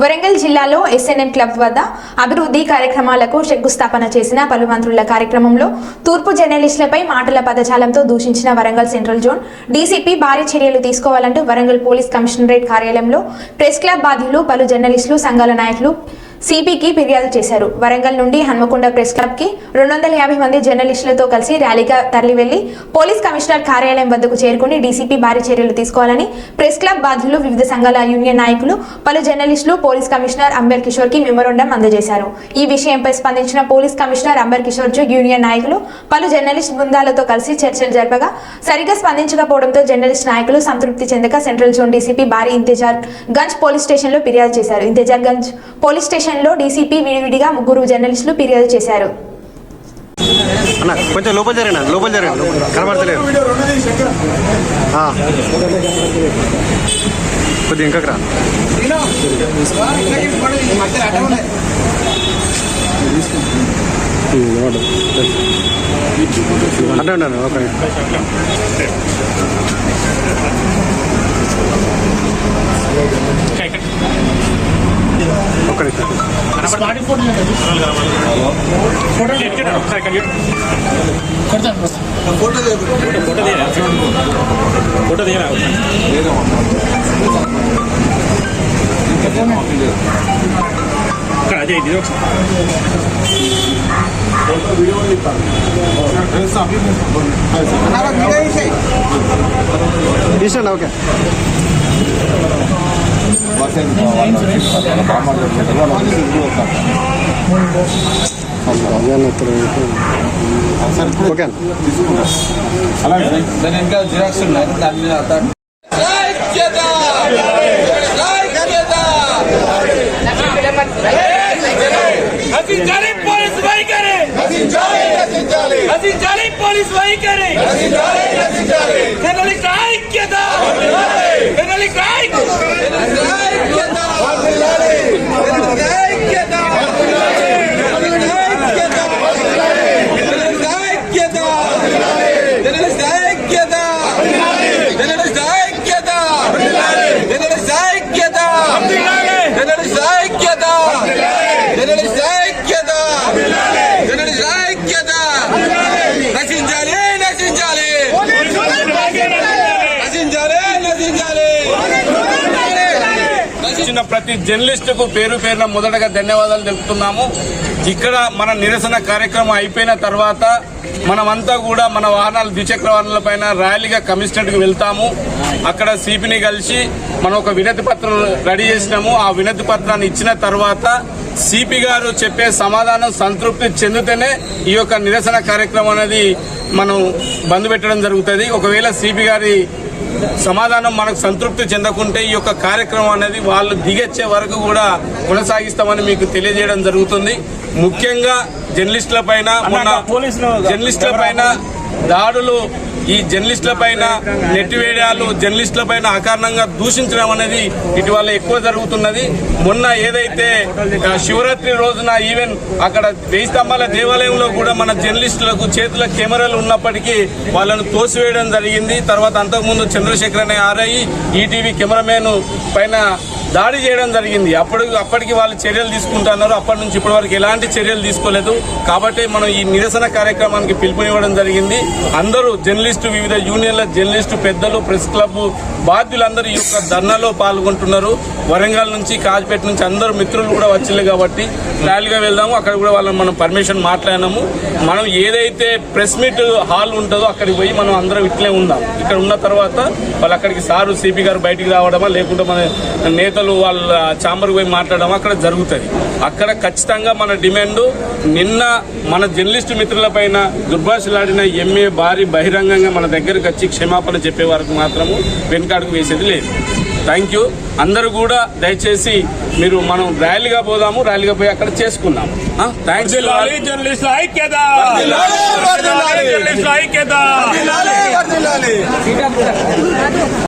వరంగల్ జిల్లాలో SNM club వద్ద అభివృద్ధి కార్యక్రమాలకు శంకుస్థాపన చేసిన పలు మంత్రుల కార్యక్రమంలో తూర్పు జర్నలిస్టులపై మాటల పదజాలంతో దూషించిన వరంగల్ సెంట్రల్ జోన్ డీసీపీ భారీ చర్యలు తీసుకోవాలంటూ వరంగల్ పోలీస్ కమిషనరేట్ కార్యాలయంలో ప్రెస్ క్లబ్ బాధ్యులు పలు జర్నలిస్టులు సంఘాల నాయకులు సిపికి ఫిర్యాదు చేశారు. వరంగల్ నుండి హన్మకొండ ప్రెస్ క్లబ్కి రెండు వందల యాభై మంది జర్నలిస్టులతో కలిసి ర్యాలీగా తరలివెళ్ళి పోలీస్ కమిషనర్ కార్యాలయం వద్దకు చేరుకుని డీసీపీ భారీ చర్యలు తీసుకోవాలని ప్రెస్ క్లబ్ బాధ్యులు వివిధ సంఘాల యూనియన్ నాయకులు పలు జర్నలిస్టులు పోలీస్ కమిషనర్ అంబేర్ కిషోర్కి మెమోరండం అందజేశారు. ఈ విషయంపై స్పందించిన పోలీస్ కమిషనర్ అంబర్ కిషోర్ జు యూనియన్ నాయకులు పలు జర్నలిస్ట్ బృందాలతో కలిసి చర్చలు జరపగా సరిగా స్పందించకపోవడంతో జర్నలిస్ట్ నాయకులు సంతృప్తి చెందక సెంట్రల్ జోన్ డీసీపీ భారీ ఇంతజార్ గంజ్ పోలీస్ స్టేషన్లో ఫిర్యాదు చేశారు. ఇంతజార్ గంజ్ పోలీస్ స్టేషన్ స్టేషన్లో డీసీపీ విడివిడిగా ముగ్గురు జర్నలిస్టులు ఫిర్యాదు చేశారు. అన్న కొంచెం లోపల జరిగిన లోపల జరిగిన కనబడతలేదు. కొద్దిగా ఇంకా రా. అంటే ఉన్నాను ఫోటో తీయరా ఇక్కడ అదే ఇది ఒకసారి తీసండి ఓకే ఓకే అన్న దాని ఇంకా జిరాక్స్ ఉన్నాయి దాని మీద అతను నశించాలి పోలీస్ వైఖరి నశించాలి పోలీస్ వైఖరి జర్నలిస్ట్ Helal వచ్చిన ప్రతి జర్నలిస్టుకు పేరు పేరున మొదటగా ధన్యవాదాలు తెలుపుతున్నాము. ఇక్కడ మన నిరసన కార్యక్రమం అయిపోయిన తర్వాత మనమంతా కూడా మన వాహనాలు ద్విచక్ర వాహనాల పైన ర్యాలీగా కమిషనర్కి వెళ్తాము. అక్కడ సిపిని కలిసి మనం ఒక వినతి పత్రం రెడీ చేసినాము. ఆ వినతి పత్రాన్ని ఇచ్చిన తర్వాత సిపి గారు చెప్పే సమాధానం సంతృప్తి చెందితేనే ఈ యొక్క నిరసన కార్యక్రమం అనేది మనం బంద్ పెట్టడం జరుగుతుంది. ఒకవేళ సిపి గారి సమాధానం మనకు సంతృప్తి చెందకుంటే ఈ యొక్క కార్యక్రమం అనేది వాళ్ళు దిగొచ్చే వరకు కూడా కొనసాగిస్తామని మీకు తెలియజేయడం జరుగుతుంది. ముఖ్యంగా జర్నలిస్టుల పైన జర్నలిస్టుల పైన దాడులు ఈ జర్నలిస్టుల పైన నెట్టివేయడాలు జర్నలిస్టుల పైన అకారణంగా దూషించడం అనేది ఇటీవల ఎక్కువ జరుగుతున్నది. మొన్న ఏదైతే శివరాత్రి రోజున ఈవెన్ అక్కడ వెయ్యి స్తంభాల దేవాలయంలో కూడా మన జర్నలిస్టులకు చేతుల కెమెరాలు ఉన్నప్పటికీ వాళ్ళను తోసివేయడం జరిగింది. తర్వాత అంతకుముందు చంద్రశేఖర్ అనే ఆర్ఐ ఈటీవీ కెమెరామెన్ పైన దాడి చేయడం జరిగింది. అప్పుడు అప్పటికి వాళ్ళు చర్యలు తీసుకుంటున్నారు. అప్పటి నుంచి ఇప్పటి వరకు ఎలాంటి చర్యలు తీసుకోలేదు. కాబట్టి మనం ఈ నిరసన కార్యక్రమానికి పిలుపునివ్వడం జరిగింది. అందరూ జర్నలిస్టు వివిధ యూనియన్ల జర్నలిస్టు పెద్దలు ప్రెస్ క్లబ్ బాధ్యులందరూ ఈ యొక్క ధర్నాలో పాల్గొంటున్నారు. వరంగల్ నుంచి కాజ్పేట నుంచి అందరూ మిత్రులు కూడా వచ్చింది కాబట్టి ర్యాలీగా వెళ్దాము. అక్కడ కూడా వాళ్ళని మనం పర్మిషన్ మాట్లాడినాము. మనం ఏదైతే ప్రెస్ మీట్ హాల్ ఉంటుందో అక్కడికి పోయి మనం అందరం ఇట్లే ఉందాం. ఇక్కడ ఉన్న తర్వాత వాళ్ళు అక్కడికి సారు సిపి గారు బయటికి రావడమా లేకుంటే మన నేత నేతలు వాళ్ళ చాంబర్కి పోయి మాట్లాడడం అక్కడ జరుగుతుంది. అక్కడ ఖచ్చితంగా మన డిమాండ్ నిన్న మన జర్నలిస్టు మిత్రుల పైన దుర్భాషలాడిన ఎంఏ భారీ బహిరంగంగా మన దగ్గరకు వచ్చి క్షమాపణ చెప్పే వరకు మాత్రము వెనుకాడుకు వేసేది లేదు. Thank you. అందరూ కూడా దయచేసి మీరు మనం ర్యాలీగా పోదాము ర్యాలీగా పోయి అక్కడ చేసుకుందాము. థ్యాంక్స్ జర్నలిస్ట్ ఐక్యత. జర్నలిస్ట్ ఐక్యత.